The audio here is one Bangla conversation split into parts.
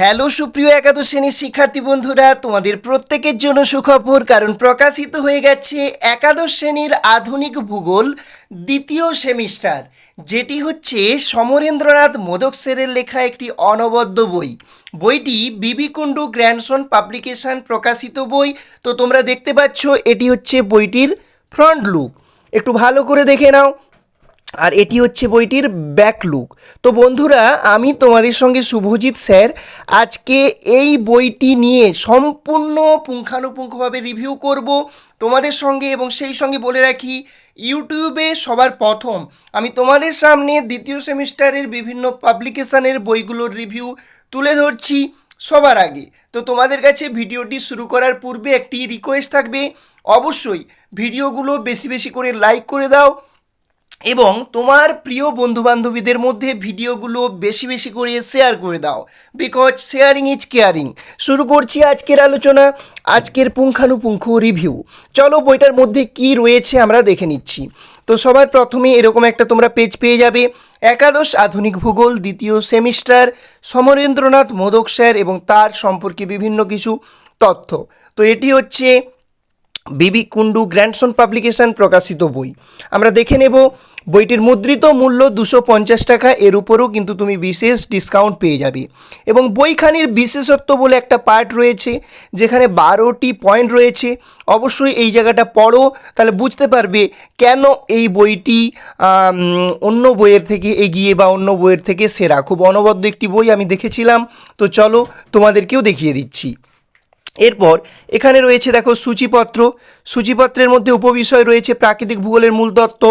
হ্যালো সুপ্রিয় একাদশ শ্রেণির শিক্ষার্থী বন্ধুরা, তোমাদের প্রত্যেকের জন্য সুখবর, কারণ প্রকাশিত হয়ে গেছে একাদশ শ্রেণির আধুনিক ভূগোল দ্বিতীয় সেমিস্টার, যেটি হচ্ছে সমরেন্দ্রনাথ মোদক সেরের লেখা একটি অনবদ্য বই। বইটি বিবি কুণ্ডু গ্র্যান্ডসন পাবলিকেশন প্রকাশিত বই, তো তোমরা দেখতে পাচ্ছ এটি হচ্ছে বইটির ফ্রন্ট লুক। একটু ভালো করে দেখে নাও। আর এটি হচ্ছে বইটির ব্যাক লুক তো বন্ধুরা, আমি তোমাদের সঙ্গে শুভজিৎ স্যার আজকে এই বইটি নিয়ে সম্পূর্ণ পুঙ্খানুপুঙ্খভাবে রিভিউ করব তোমাদের সঙ্গে এবং সেই সঙ্গে বলে রাখি, ইউটিউবে সবার প্রথম আমি তোমাদের সামনে দ্বিতীয় সেমিস্টারের বিভিন্ন পাবলিকেশনের বইগুলোর রিভিউ তুলে ধরছি সবার আগে। তো তোমাদের কাছে ভিডিওটি শুরু করার পূর্বে একটি রিকোয়েস্ট থাকবে। অবশ্যই ভিডিওগুলো বেশি বেশি করে লাইক করে দাও এবং তোমার প্রিয় বন্ধুবান্ধবীদের মধ্যে ভিডিওগুলো বেশি বেশি করে শেয়ার করে দাও। বিকজ শেয়ারিং ইজ কেয়ারিং শুরু করছি আজকের আলোচনা, আজকের পুঙ্খানুপুঙ্খ রিভিউ চলো বইটার মধ্যে কি রয়েছে আমরা দেখে নিচ্ছি। তো সবার প্রথমে এরকম একটা তোমরা পেজ পেয়ে যাবে। একাদশ আধুনিক ভূগোল, দ্বিতীয় সেমিস্টার, সমরেন্দ্রনাথ মোদক স্যার এবং তার সম্পর্কে বিভিন্ন কিছু তথ্য। তো এটি হচ্ছে বিবি কুন্ডু গ্র্যান্ডসন পাবলিকেশন প্রকাশিত বই। আমরা দেখে নেব, বইটির মুদ্রিত মূল্য দুশো পঞ্চাশ টাকা, এর উপরও কিন্তু তুমি বিশেষ ডিসকাউন্ট পেয়ে যাবে। এবং বইখানির বিশেষত্ব বলে একটা পার্ট রয়েছে, যেখানে বারোটি পয়েন্ট রয়েছে। অবশ্যই এই জায়গাটা পড়ো, তাহলে বুঝতে পারবে কেন এই বইটি অন্য বইয়ের থেকে এগিয়ে বা অন্য বইয়ের থেকে সেরা। খুব অনবদ্য একটি বই আমি দেখেছিলাম। তো চলো তোমাদেরকেও দেখিয়ে দিচ্ছি। এরপর এখানে রয়েছে দেখো সূচিপত্র। সূচিপত্রের মধ্যে উপবিষয় রয়েছে প্রাকৃতিক ভূগোলের মূল তত্ত্ব।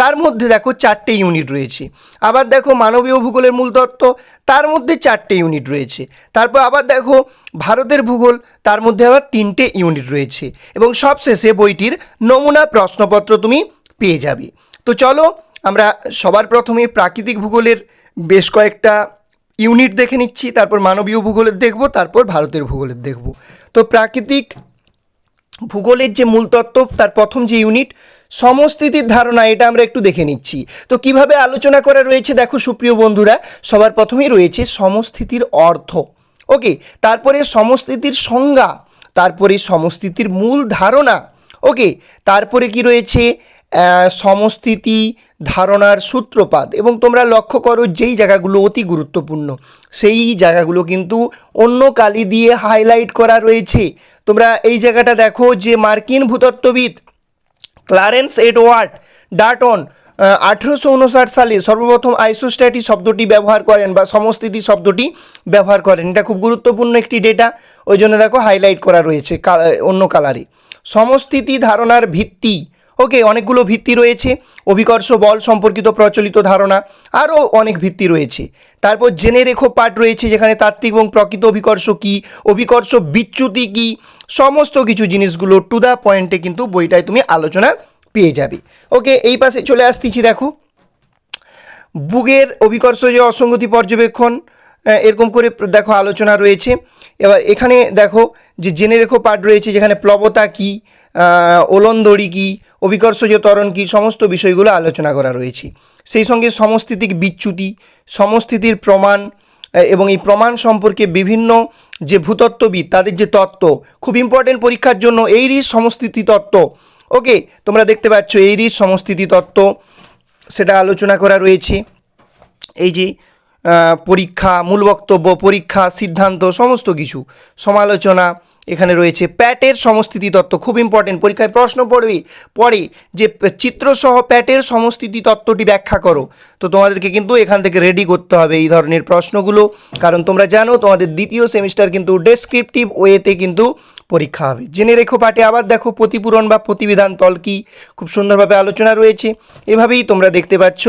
তার মধ্যে দেখো চারটে ইউনিট রয়েছে। আবার দেখো মানবীয় ভূগোলের মূল তত্ত্ব, তার মধ্যে চারটে ইউনিট রয়েছে। তারপর আবার দেখো ভারতের ভূগোল, তার মধ্যে আবার তিনটে ইউনিট রয়েছে। এবং সবশেষে বইটির নমুনা প্রশ্নপত্র তুমি পেয়ে যাবে। তো চলো আমরা সবার প্রথমে প্রাকৃতিক ভূগোলের বেশ কয়েকটা ইউনিট দেখে নিচ্ছি, তারপর মানবীয় ভূগোলের দেখব, তারপর ভারতের ভূগোলের দেখব। তো প্রাকৃতিক ভূগোলের যে মূল তত্ত্ব, তার প্রথম যে ইউনিট সমস্থিতির ধারণা, এটা আমরা একটু দেখে নিচ্ছি। তো কীভাবে আলোচনা করা রয়েছে, দেখো সুপ্রিয় বন্ধুরা, সবার প্রথমেই রয়েছে সমস্থিতির অর্থ। ওকে তারপরে সমস্থিতির সংজ্ঞা, তারপরে সমস্থিতির মূল ধারণা। ওকে তারপরে কি রয়েছে? সমস্থিতি ধারণার সূত্রপাত। এবং তোমরা লক্ষ্য করো, যেই জায়গাগুলো অতি গুরুত্বপূর্ণ। সেই জায়গাগুলো কিন্তু অন্য কালি দিয়ে হাইলাইট করা রয়েছে। তোমরা এই জায়গাটা দেখো যে মার্কিন ভূতত্ত্ববিদ ক্লারেন্স এডওয়ার্ড ডাটন আঠেরোশো উনষাট সালে সর্বপ্রথম আইসোস্ট্যাটি শব্দটি ব্যবহার করেন বা সমস্থিতি শব্দটি ব্যবহার করেন। এটা খুব গুরুত্বপূর্ণ একটি ডেটা ওই জন্য দেখো হাইলাইট করা রয়েছে অন্য কালারে সমস্থিতি ধারণার ভিত্তি ওকে অনেকগুলো ভিত্তি রয়েছে। অভিকর্ষ বল সম্পর্কিত প্রচলিত ধারণা, আরও অনেক ভিত্তি রয়েছে। তারপর জেনে রেখো পাঠ রয়েছে যেখানে তাত্ত্বিক এবং প্রকৃত অভিকর্ষ কী, অভিকর্ষ বিচ্যুতি কী, সমস্ত কিছু জিনিসগুলো টু দ্য পয়েন্টে কিন্তু বইটায় তুমি আলোচনা পেয়ে যাবে। ওকে এই পাশে চলে আসতেছি দেখো। বুগের অভিকর্ষ যে অসঙ্গতি পর্যবেক্ষণ এরকম করে দেখো আলোচনা রয়েছে। এবার এখানে দেখো যে জেনে রেখো পাঠ রয়েছে যেখানে প্লবতা কী ওলন্দড়ি কী, অভিকর্ষজ ত্বরণ কী, সমস্ত বিষয়গুলো আলোচনা করা রয়েছে। সেই সঙ্গে সমস্থিতিক বিচ্যুতি, সমস্থিতির প্রমাণ এবং এই প্রমাণ সম্পর্কে বিভিন্ন যে ভূতত্ত্ববিদ, তাদের যে তত্ত্ব, খুব ইম্পর্টেন্ট পরীক্ষার জন্য এইরই সমস্থিতি তত্ত্ব। ওকে তোমরা দেখতে পাচ্ছ এইরই সমস্থিতি তত্ত্ব, সেটা আলোচনা করা রয়েছে। এই যে পরীক্ষা, মূল বক্তব্য, পরীক্ষা, সিদ্ধান্ত, সমস্ত কিছু। সমালোচনা, এখানে রয়েছে প্যাটের সমস্থিতি তত্ত্ব, খুব ইম্পর্টেন্ট পরীক্ষায় প্রশ্ন পড়বে পরে যে চিত্রসহ প্যাটের সমস্থিতি তত্ত্বটি ব্যাখ্যা করো। তো তোমাদেরকে কিন্তু এখান থেকে রেডি করতে হবে এই ধরনের প্রশ্নগুলো। কারণ তোমরা জানো, তোমাদের দ্বিতীয় সেমিস্টার কিন্তু ডেসক্রিপটিভ ওয়েতে কিন্তু পরীক্ষা হবে। জেনে রেখো পাঠে, আবার দেখো প্রতিপূরণ বা প্রতিবিধান তল কি। খুব সুন্দরভাবে আলোচনা রয়েছে। এভাবেই তোমরা দেখতে পাচ্ছ,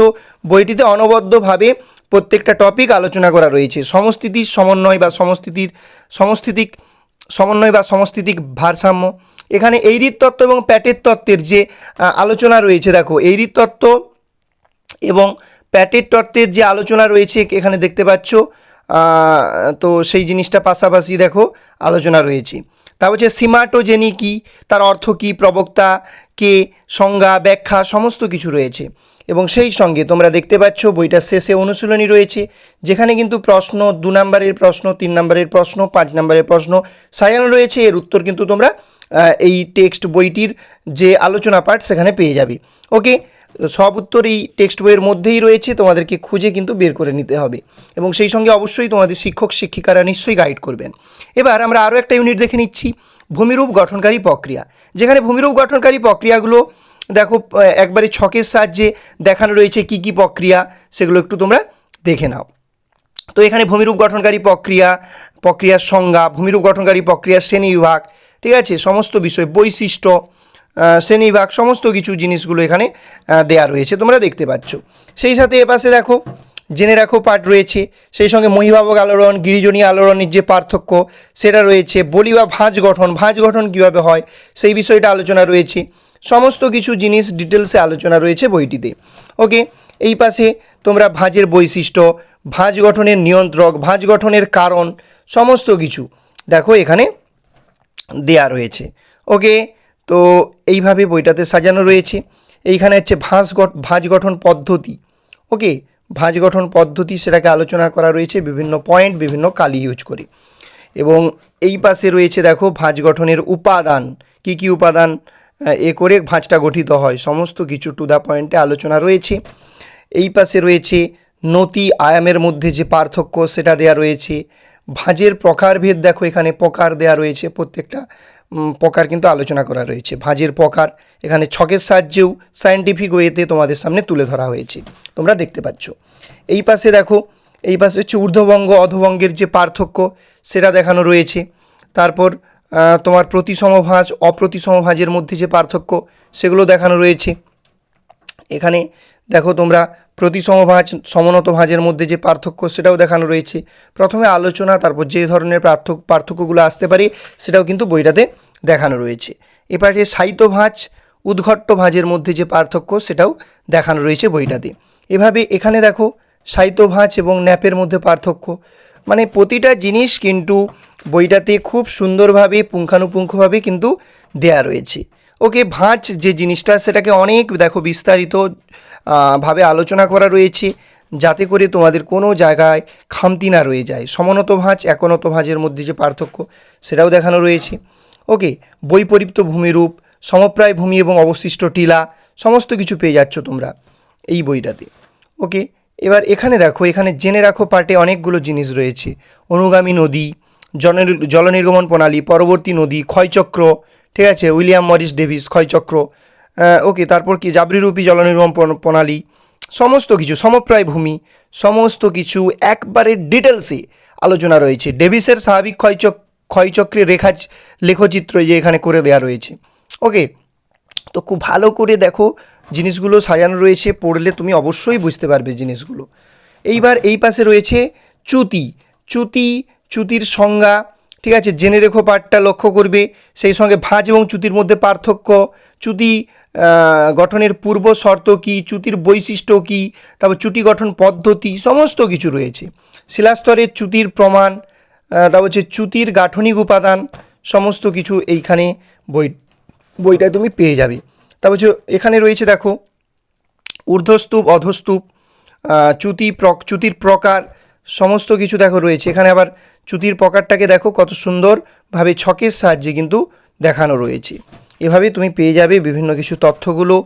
বইটিতে অনবদ্যভাবে প্রত্যেকটা টপিক আলোচনা করা রয়েছে। সমস্থিতির সমন্বয় বা সমস্থিতির সমস্থিতিক সমন্বয় বা সমস্থিতিক ভারসাম্য। এখানে এইরিত তত্ত্ব এবং প্যাটের তত্ত্বের যে আলোচনা রয়েছে, দেখো এইরিত তত্ত্ব এবং প্যাটের তত্ত্বের যে আলোচনা রয়েছে, এখানে দেখতে পাচ্ছ তো সেই জিনিসটা পাশাপাশি, দেখো, আলোচনা রয়েছে। তা হচ্ছে সিমাটোজেনি কী তার অর্থ কী, প্রবক্তা, কে, সংজ্ঞা, ব্যাখ্যা, সমস্ত কিছু রয়েছে। এবং সেই সঙ্গে তোমরা দেখতে পাচ্ছ বইটার শেষে অনুশীলনী রয়েছে, যেখানে কিন্তু প্রশ্ন দু নম্বরের প্রশ্ন, তিন নম্বরের প্রশ্ন, পাঁচ নম্বরের প্রশ্ন সাজানো রয়েছে। এর উত্তর কিন্তু তোমরা এই টেক্সট বইটির যে আলোচনা পাঠ সেখানে পেয়ে যাবে। ওকে? সব উত্তর এই টেক্সট বইয়ের মধ্যেই রয়েছে, তোমাদেরকে খুঁজে কিন্তু বের করে নিতে হবে। এবং সেই সঙ্গে অবশ্যই তোমাদের শিক্ষক, শিক্ষিকারা নিশ্চয়ই গাইড করবেন। এবার আমরা আরও একটা ইউনিট দেখে নিচ্ছি, ভূমিরূপ গঠনকারী প্রক্রিয়া। যেখানে ভূমিরূপ গঠনকারী প্রক্রিয়াগুলো দেখো একবারে ছকের সাহায্যে দেখানো রয়েছে কি কি প্রক্রিয়া, সেগুলো একটু তোমরা দেখে নাও। তো এখানে ভূমিরূপ গঠনকারী প্রক্রিয়া, প্রক্রিয়ার সংজ্ঞা, ভূমিরূপ গঠনকারী প্রক্রিয়ার শ্রেণীবিভাগ ঠিক আছে? সমস্ত বিষয়, বৈশিষ্ট্য শ্রেণীবিভাগ সমস্ত কিছু জিনিসগুলো এখানে দেয়া রয়েছে, তোমরা দেখতে পাচ্ছ। সেই সাথে এপাশে দেখো, জেনে রাখো পাঠ রয়েছে, সেই সঙ্গে মহিভাবক আলোড়ন গিরিজনী আলোড়নের যে পার্থক্য, সেটা রয়েছে, বলি বা ভাঁজ গঠন ভাঁজ গঠন কীভাবে হয়, সেই বিষয়টা আলোচনা রয়েছে। সমস্ত কিছু জিনিস ডিটেলসে আলোচনা রয়েছে বইটিতে। ওকে এই পাশে তোমরা ভাঁজের বৈশিষ্ট্য, ভাঁজ গঠনের নিয়ন্ত্রক, ভাঁজ গঠনের কারণ, সমস্ত কিছু দেখো এখানে দেয়া রয়েছে। ওকে তো এইভাবে বইটাতে সাজানো রয়েছে। এইখানে হচ্ছে ভাঁজ ভাঁজ গঠন পদ্ধতি। ওকে ভাঁজ গঠন পদ্ধতি সেটাকে আলোচনা করা রয়েছে বিভিন্ন পয়েন্ট বিভিন্ন কালি ইউজ করে। এবং এই পাশে রয়েছে দেখো ভাঁজ গঠনের উপাদান। কি কি উপাদান? এ করে ভাঁজটা গঠিত হয়। সমস্ত কিছু টু দ্য পয়েন্টে আলোচনা রয়েছে। এই পাশে রয়েছে নতি আয়ামের মধ্যে যে পার্থক্য সেটা দেয়া রয়েছে। ভাঁজের প্রকারভেদ দেখো, এখানে প্রকার দেয়া রয়েছে, প্রত্যেকটা প্রকার কিন্তু আলোচনা করা রয়েছে। ভাঁজের প্রকার, এখানে ছকের সাহায্যেও সায়েন্টিফিক ওয়েতে তোমাদের সামনে তুলে ধরা হয়েছে। তোমরা দেখতে পাচ্ছ। এই পাশে দেখো, এই পাশে হচ্ছে ঊর্ধ্ববঙ্গ, অধবঙ্গের যে পার্থক্য, সেটা দেখানো রয়েছে। তারপর তোমার প্রতিসম ভাঁজ অপ্রতিসম ভাঁজের মধ্যে যে পার্থক্য, সেগুলো দেখানো রয়েছে। এখানে দেখো তোমরা প্রতিসম ভাঁজ সমনত ভাঁজের মধ্যে যে পার্থক্য, সেটাও দেখানো রয়েছে। প্রথমে আলোচনা, তারপর যে ধরনের পার্থক্য পার্থক্যগুলো আসতে পারে, সেটাও কিন্তু বইটাতে দেখানো রয়েছে। এপাশে সাহিত্য ভাঁজ উদ্ঘট্ট ভাঁজের মধ্যে যে পার্থক্য, সেটাও দেখানো রয়েছে বইটাতে। এভাবে এখানে দেখো সাহিত্য ভাঁজ এবং ন্যাপের মধ্যে পার্থক্য। মানে প্রতিটা জিনিস কিন্তু বইটাতে খুব সুন্দরভাবে, পুঙ্খানুপুঙ্খভাবে কিন্তু দেয়া রয়েছে। ওকে, ভাঁজ যে জিনিসটা, সেটাকে অনেক, দেখো, বিস্তারিত ভাবে আলোচনা করা রয়েছে, যাতে করে তোমাদের কোনো জায়গায় খামতি না রয়ে যায়। সমনত ভাঁজ, একনত ভাঁজের মধ্যে যে পার্থক্য, সেটাও দেখানো রয়েছে। ওকে, বৈপরীপ্ত ভূমিরূপ, সমপ্রায় ভূমি এবং অবশিষ্ট টিলা, সমস্ত কিছু পেয়ে যাচ্ছ তোমরা এই বইটাতে। ওকে, এবার এখানে দেখো, এখানে জেনে রাখো পার্টে অনেকগুলো জিনিস রয়েছে। অনুগামী নদী জন জলনির্গমন প্রণালী, পরবর্তী নদী, ক্ষয়চক্র, ঠিক আছে? উইলিয়াম মরিস ডেভিস, ক্ষয়চক্র ওকে তারপর কি? জাবরিরূপী জলনির্গমন প্রণ- প্রণালী, সমস্ত কিছু, সমপ্রায় ভূমি, সমস্ত কিছু একবারে ডিটেলসে আলোচনা রয়েছে। ডেভিসের স্বাভাবিক ক্ষয়চক ক্ষয়চক্রের রেখা লেখচিত্র যে এখানে করে দেওয়া রয়েছে। ওকে তো খুব ভালো করে দেখো জিনিসগুলো সাজানো রয়েছে, পড়লে তুমি অবশ্যই বুঝতে পারবে জিনিসগুলো। এইবার এই পাশে রয়েছে চ্যুতি। চ্যুতি চ্যুতির সংজ্ঞা, ঠিক আছে, জেনে রেখো পাঠটা, লক্ষ্য করবে। সেই সঙ্গে ভাঁজ এবং চ্যুতির মধ্যে পার্থক্য, চ্যুতি গঠনের পূর্ব শর্ত কী, চ্যুতির বৈশিষ্ট্য কী, তারপর চ্যুতি গঠন পদ্ধতি, সমস্ত কিছু রয়েছে। শিলাস্তরের চ্যুতির প্রমাণ তারপর হচ্ছে চ্যুতির গাঠনিক উপাদান, সমস্ত কিছু এইখানে বই বইটা তুমি পেয়ে যাবে। তারপর হচ্ছে এখানে রয়েছে, দেখো, ঊর্ধ্বস্তূপ, অধস্তূপ চ্যুতি প্রক, চ্যুতির প্রকার সমস্ত কিছু দেখো রয়েছে। এখানে আবার চ্যুতির প্রকারটাকে দেখো, কত সুন্দরভাবে ছকের সাহায্যে কিন্তু দেখানো রয়েছে। এভাবে তুমি পেয়ে যাবে বিভিন্ন কিছু তথ্যগুলো।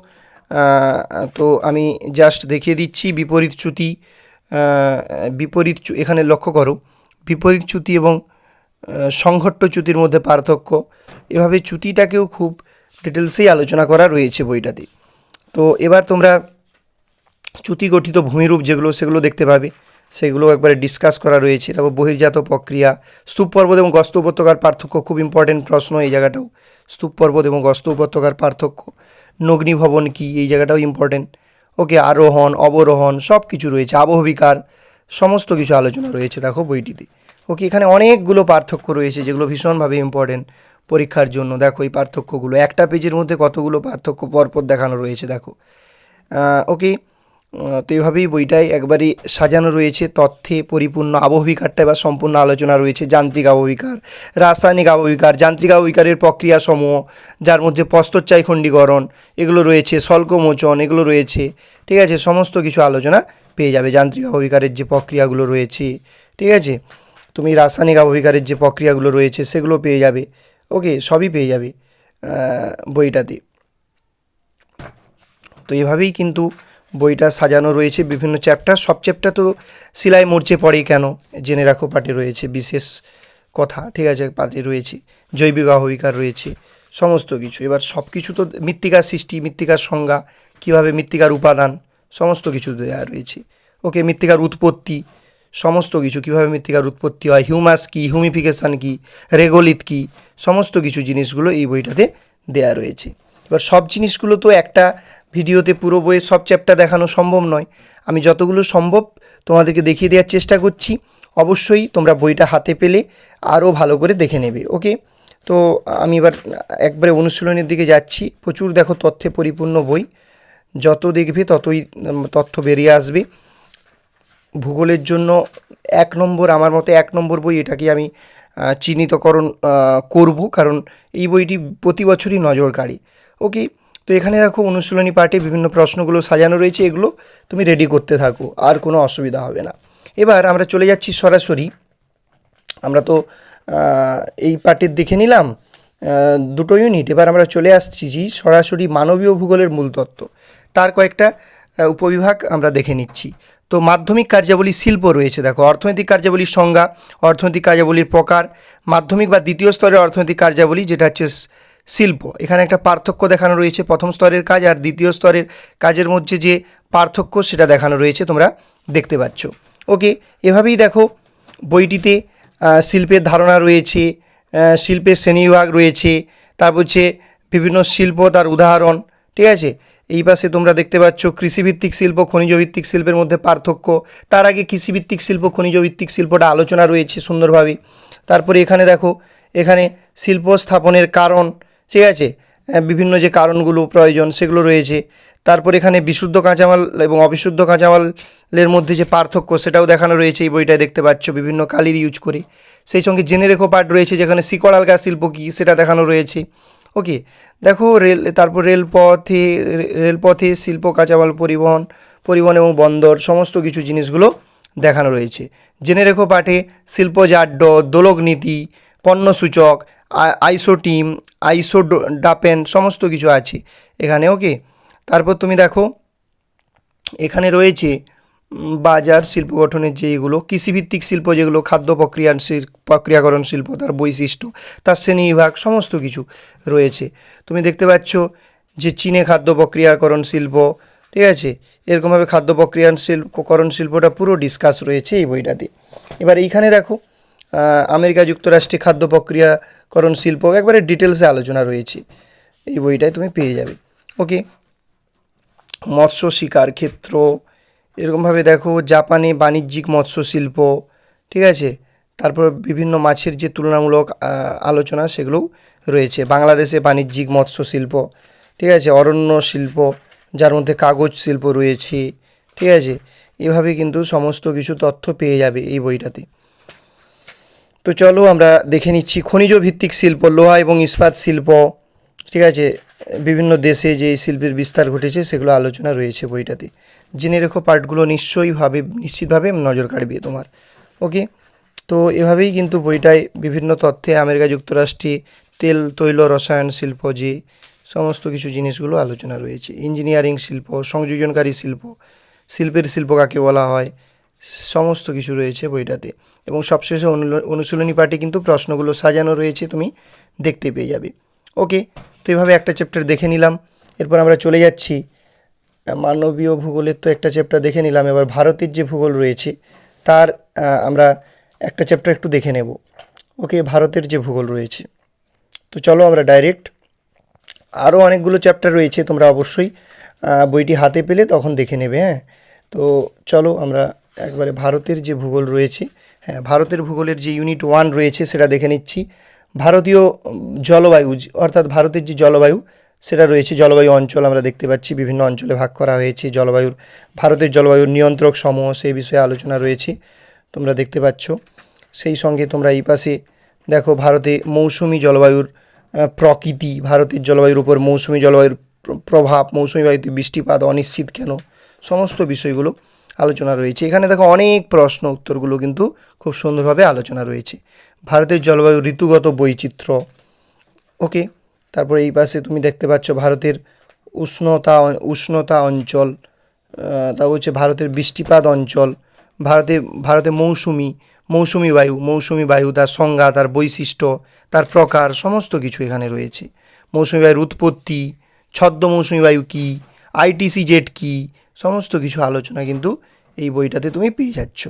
তো আমি জাস্ট দেখিয়ে দিচ্ছি, বিপরীত চ্যুতি বিপরীত এখানে লক্ষ্য করো, বিপরীত চ্যুতি এবং সংঘট্ট চ্যুতির মধ্যে পার্থক্য। এভাবে চ্যুতিটাকেও খুব ডিটেলসেই আলোচনা করা রয়েছে বইটাতে। তো এবার তোমরা চ্যুতি গঠিত ভূমিরূপ যেগুলো, সেগুলো দেখতে পাবে। সেগুলো একবারে ডিসকাস করা রয়েছে। তারপর বহির্জাত প্রক্রিয়া স্তূপ পর্বত এবং গস্ত উপত্যকার পার্থক্য খুব ইম্পর্টেন্ট প্রশ্ন এই জায়গাটাও। স্তূপ পর্বত এবং গস্ত উপত্যকার পার্থক্য নগ্নি ভবন কি এই জায়গাটাও ইম্পর্টেন্ট ওকে, আরোহণ, অবরোহণ সব কিছু রয়েছে, আবহবিকার, সমস্ত কিছু আলোচনা রয়েছে দেখো বইটিতে। ওকে, এখানে অনেকগুলো পার্থক্য রয়েছে যেগুলো ভীষণভাবে ইম্পর্টেন্ট পরীক্ষার জন্য। দেখো এই পার্থক্যগুলো, একটা পেজের মধ্যে কতগুলো পার্থক্য পরপর দেখানো রয়েছে দেখো। ওকে তো এইভাবেই বইটায় একবারে সাজানো রয়েছে তথ্যে পরিপূর্ণ আবহবিকারটা এবার সম্পূর্ণ আলোচনা রয়েছে যান্ত্রিক আবহবিকার, রাসায়নিক আবহবিকার, যান্ত্রিক আবহবিকারের প্রক্রিয়াসমূহ, যার মধ্যে প্রস্তরচাই খণ্ডীকরণ, এগুলো রয়েছে স্বল্পমোচন, এগুলো রয়েছে, ঠিক আছে, সমস্ত কিছু আলোচনা পেয়ে যাবে যান্ত্রিক আবহবিকারের যে প্রক্রিয়াগুলো রয়েছে, ঠিক আছে, তুমি রাসায়নিক আবহবিকারের যে প্রক্রিয়াগুলো রয়েছে সেগুলো পেয়ে যাবে, ওকে, সবই পেয়ে যাবে বইটাতে। তো এভাবেই কিন্তু বইটা সাজানো রয়েছে, বিভিন্ন চ্যাপ্টার। সব চ্যাপ্টার তো সিলাই মরচে পড়ে কেন? জেনে রাখো পাঠে রয়েছে বিশেষ কথা, ঠিক আছে? পাঠে রয়েছে জৈবিক অহবিকার রয়েছে, সমস্ত কিছু। এবার সব কিছু তো মৃত্তিকার সৃষ্টি, মৃত্তিকার সংজ্ঞা, কীভাবে মৃত্তিকার উপাদান, সমস্ত কিছু দেওয়া রয়েছে। ওকে, মৃত্তিকার উৎপত্তি, সমস্ত কিছু, কীভাবে মৃত্তিকার উৎপত্তি হয়? হিউমাস কী? হিউমিফিকেশান কী? রেগোলিত কী? সমস্ত কিছু জিনিসগুলো এই বইটাতে দেয়া রয়েছে। এবার সব জিনিসগুলো তো একটা ভিডিওতে পুরো বইয়ের সব চ্যাপ্টার দেখানো সম্ভব নয়। আমি যতগুলো সম্ভব তোমাদেরকে দেখিয়ে দেওয়ার চেষ্টা করছি। অবশ্যই তোমরা বইটা হাতে পেলে আরও ভালো করে দেখে নেবে ওকে তো আমি এবার একবারে অনুশীলনের দিকে যাচ্ছি। প্রচুর দেখো তথ্যে পরিপূর্ণ বই। যত দেখবে ততই তথ্য বেরিয়ে আসবে। ভূগোলের জন্য এক নম্বর, আমার মতে এক নম্বর বই এটাকে আমি চিহ্নিতকরণ করব। কারণ এই বইটি প্রতি বছরই নজর কাড়ে ওকে তো এখানে দেখো অনুশীলনী পাঠে বিভিন্ন প্রশ্নগুলো সাজানো রয়েছে, এগুলো তুমি রেডি করতে থাকো, আর কোনো অসুবিধা হবে না। এবার আমরা চলে যাচ্ছি সরাসরি। আমরা তো এই পার্টির দেখে নিলাম দুটো ইউনিট এবার আমরা চলে আসছি জি, সরাসরি মানবীয় ভূগোলের মূল তত্ত্ব। তার কয়েকটা উপবিভাগ আমরা দেখে নিচ্ছি। তো মাধ্যমিক কার্যাবলী শিল্প রয়েছে, দেখো, অর্থনৈতিক কার্যাবলীর সংজ্ঞা, অর্থনৈতিক কার্যাবলীর প্রকার, মাধ্যমিক বা দ্বিতীয় স্তরের অর্থনৈতিক কার্যাবলী, যেটা হচ্ছে শিল্প। এখানে একটা পার্থক্য দেখানো রয়েছে প্রথম স্তরের কাজ আর দ্বিতীয় স্তরের কাজের মধ্যে যে পার্থক্য সেটা দেখানো রয়েছে, তোমরা দেখতে পাচ্ছ। ওকে, এভাবেই দেখো বইটিতে শিল্পের ধারণা রয়েছে শিল্পের শ্রেণীবিভাগ রয়েছে, তারপর হচ্ছে বিভিন্ন শিল্প তার উদাহরণ, ঠিক আছে? এই পাশে তোমরা দেখতে পাচ্ছ কৃষিভিত্তিক শিল্প খনিজ ভিত্তিক শিল্পের মধ্যে পার্থক্য, তার আগে কৃষিভিত্তিক শিল্প খনিজ ভিত্তিক শিল্পটা আলোচনা রয়েছে সুন্দরভাবে। তারপরে এখানে দেখো, এখানে শিল্প স্থাপনের কারণ ঠিক আছে? বিভিন্ন যে কারণগুলো, প্রয়োজন, সেগুলো রয়েছে। তারপর এখানে বিশুদ্ধ কাঁচামাল এবং অবিশুদ্ধ কাঁচামালের মধ্যে যে পার্থক্য, সেটাও দেখানো রয়েছে এই বইটায় দেখতে পাচ্ছ, বিভিন্ন কালির ইউজ করে। সেই সঙ্গে জেনে রেখো পার্ট রয়েছে, যেখানে শিকড় আলগা শিল্প কী, সেটা দেখানো রয়েছে। ওকে, দেখো রেল, তারপর রেলপথে রেলপথে শিল্প, কাঁচামাল, পরিবহন পরিবহন এবং বন্দর, সমস্ত কিছু জিনিসগুলো দেখানো রয়েছে। জেনে রেখো পাঠে শিল্পজাড্য দোলক নীতি পণ্যসূচক আইসোটিম আইসো ডাপেন সমস্ত কিছু আছে। এখানে ওকে তারপর তুমি দেখো, এখানে রয়েছে বাজার শিল্প গঠনের যে এগুলো কৃষিভিত্তিক শিল্প যেগুলো, খাদ্য প্রক্রিয়া প্রক্রিয়াকরণ শিল্প, তার বৈশিষ্ট্য, তার শ্রেণীবিভাগ, সমস্ত কিছু রয়েছে। তুমি দেখতে পাচ্ছ যে চীনে খাদ্য প্রক্রিয়াকরণ শিল্প, ঠিক আছে? এরকমভাবে খাদ্য প্রক্রিয়ান শিল্পকরণ শিল্পটা পুরো ডিসকাস রয়েছে এই বইটাতে। এবার এইখানে দেখো আমেরিকা যুক্তরাষ্ট্রে খাদ্য প্রক্রিয়াকরণ শিল্প, একবারে ডিটেলসে আলোচনা রয়েছে। এই বইটায় তুমি পেয়ে যাবে। ওকে মৎস্য শিকার ক্ষেত্র, এরকমভাবে দেখো জাপানে বাণিজ্যিক মৎস্য শিল্প, ঠিক আছে? তারপর বিভিন্ন মাছের যে তুলনামূলক আলোচনা সেগুলোও রয়েছে। বাংলাদেশে বাণিজ্যিক মৎস্য শিল্প, ঠিক আছে? অরণ্য শিল্প, যার মধ্যে কাগজ শিল্প রয়েছে, ঠিক আছে? এভাবে কিন্তু সমস্ত কিছু তথ্য পেয়ে যাবে এই বইটাতে। তো চলো আমরা দেখে নিচ্ছি খনিজ ভিত্তিক শিল্প, লোহা এবং ইস্পাত শিল্প। ঠিক আছে? বিভিন্ন দেশে যে শিল্পের বিস্তার ঘটেছে, সেগুলো আলোচনা রয়েছে বইটাতে। জেনে রেখো পার্টগুলো নিশ্চয়ইভাবে নিশ্চিতভাবে নজর কাড়বে তোমার। ওকে তো এভাবেই কিন্তু বইটায় বিভিন্ন তথ্যে আমেরিকা যুক্তরাষ্ট্রে তেল, তৈল, রসায়ন শিল্প, যে সমস্ত কিছু জিনিসগুলো আলোচনা রয়েছে। ইঞ্জিনিয়ারিং শিল্প, সংযোজনকারী শিল্প, শিল্পের শিল্প কাকে বলা হয় সমস্ত কিছু রয়েছে বইটাতে। এবং সবশেষে অনুশীলনী পাঠে কিন্তু প্রশ্নগুলো সাজানো রয়েছে, তুমি দেখতে পেয়ে যাবে। ওকে, তো এভাবে একটা চ্যাপ্টার দেখে নিলাম। এরপর আমরা চলে যাচ্ছি। মানবীয় ভূগোলের তো একটা চ্যাপ্টার দেখে নিলাম। এবার ভারতের যে ভূগোল রয়েছে, তার আমরা একটা চ্যাপ্টার একটু দেখে নেব। ওকে, ভারতের যে ভূগোল রয়েছে। তো চলো আমরা ডাইরেক্ট আরও অনেকগুলো চ্যাপ্টার রয়েছে, তোমরা অবশ্যই বইটি হাতে পেলে তখন দেখে নেবে হ্যাঁ? তো চলো আমরা একবারে ভারতের যে ভূগোল রয়েছে হ্যাঁ ভারতের ভূগোলের যে ইউনিট ওয়ান রয়েছে সেটা দেখে নিচ্ছি। ভারতীয় জলবায়ু, অর্থাৎ ভারতের যে জলবায়ু, সেটা রয়েছে জলবায়ু অঞ্চল। আমরা দেখতে পাচ্ছি বিভিন্ন অঞ্চলে ভাগ করা হয়েছে জলবায়ুর, ভারতের জলবায়ুর নিয়ন্ত্রক সমূহ সেই বিষয়ে আলোচনা রয়েছে। তোমরা দেখতে পাচ্ছ। সেই সঙ্গে তোমরা এই পাশে দেখো ভারতে মৌসুমি জলবায়ুর প্রকৃতি, ভারতের জলবায়ুর উপর মৌসুমি জলবায়ুর প্র- প্রভাব, মৌসুমি বায়ুতে বৃষ্টিপাত, অনিশ্চিত কেন, সমস্ত বিষয়গুলো আলোচনা রয়েছে। এখানে দেখো অনেক প্রশ্ন উত্তরগুলো কিন্তু খুব সুন্দরভাবে আলোচনা রয়েছে। ভারতের জলবায়ু ঋতুগত বৈচিত্র্য, ওকে? তারপরে এই পাশে তুমি দেখতে পাচ্ছ ভারতের উষ্ণতা উষ্ণতা অঞ্চল তা হচ্ছে ভারতের বৃষ্টিপাত অঞ্চল, ভারতে ভারতে মৌসুমি মৌসুমি বায়ু মৌসুমি বায়ু, তার সংজ্ঞা, তার বৈশিষ্ট্য, তার প্রকার, সমস্ত কিছু এখানে রয়েছে। মৌসুমি বায়ুর উৎপত্তি ছদ্ম মৌসুমি বায়ু কী? আইটিসি জেট কী, সমস্ত কিছু আলোচনা কিন্তু এই বইটাতে তুমি পেয়ে যাচ্ছ।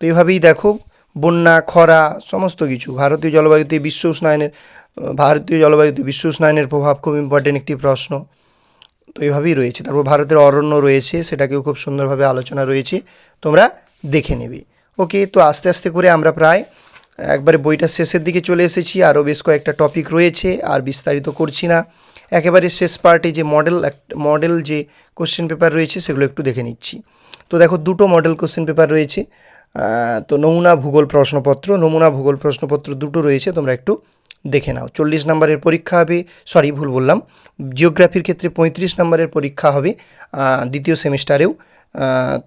তো এভাবেই দেখো, বন্যা, খরা, সমস্ত কিছু। ভারতীয় জলবায়ুতে বিশ্ব উষ্ণায়নের, ভারতীয় জলবায়ুতে বিশ্ব উষ্ণায়নের প্রভাব খুব ইম্পর্টেন্ট একটি প্রশ্ন। তো এইভাবেই রয়েছে। তারপর ভারতের অরণ্য রয়েছে, সেটাকেও খুব সুন্দরভাবে আলোচনা রয়েছে। তোমরা দেখে নেবে। ওকে, তো আস্তে আস্তে করে আমরা প্রায় একবারে বইটার শেষের দিকে চলে এসেছি। আরও বেশ কয়েকটা টপিক রয়েছে, আর বিস্তারিত করছি না। একেবারে শেষ পার্টে যে মডেল মডেল যে কোশ্চেন পেপার রয়েছে সেগুলো একটু দেখে নিচ্ছি। তো দেখো, দুটো মডেল কোশ্চেন পেপার রয়েছে। তো নমুনা, ভূগোল, প্রশ্নপত্র। নমুনা, ভূগোল, প্রশ্নপত্র দুটো রয়েছে, তোমরা একটু দেখে নাও। চল্লিশ নম্বরের পরীক্ষা হবে সরি ভুল বললাম। জিওগ্রাফির ক্ষেত্রে পঁয়ত্রিশ নম্বরের পরীক্ষা হবে দ্বিতীয় সেমিস্টারেও।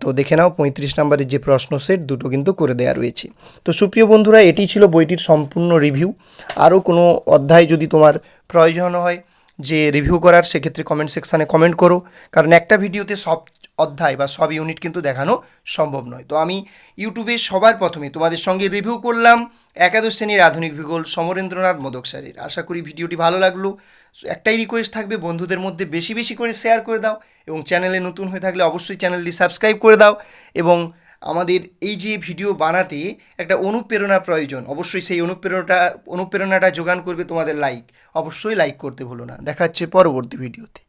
তো দেখে নাও, পঁয়ত্রিশ নম্বরের যে প্রশ্ন সেট দুটো কিন্তু করে দেওয়া রয়েছে। তো সুপ্রিয় বন্ধুরা, এটি ছিল বইটির সম্পূর্ণ রিভিউ আরও কোনো অধ্যায় যদি তোমার প্রয়োজন হয় যে রিভিউ করার, সেক্ষেত্রে কমেন্ট সেকশানে কমেন্ট করো। কারণ একটা ভিডিওতে সব অধ্যায় বা সব ইউনিট কিন্তু দেখানো সম্ভব নয়। তো আমি ইউটিউবে সবার প্রথমে তোমাদের সঙ্গে রিভিউ করলাম একাদশ শ্রেণির আধুনিক ভূগোল সমরেন্দ্রনাথ মোদক স্যারের। আশা করি ভিডিওটি ভালো লাগল। একটাই রিকোয়েস্ট থাকবে, বন্ধুদের মধ্যে বেশি বেশি করে শেয়ার করে দাও এবং চ্যানেলে নতুন হয়ে থাকলে অবশ্যই চ্যানেলটি সাবস্ক্রাইব করে দাও এবং আমাদের এই যে ভিডিও বানাতে একটা অনুপ্রেরণা প্রয়োজন। অবশ্যই সেই অনুপ্রেরণাটা অনুপ্রেরণাটা যোগান করবে তোমাদের লাইক অবশ্যই লাইক করতে ভুলো না। দেখাচ্ছে পরবর্তী ভিডিওতে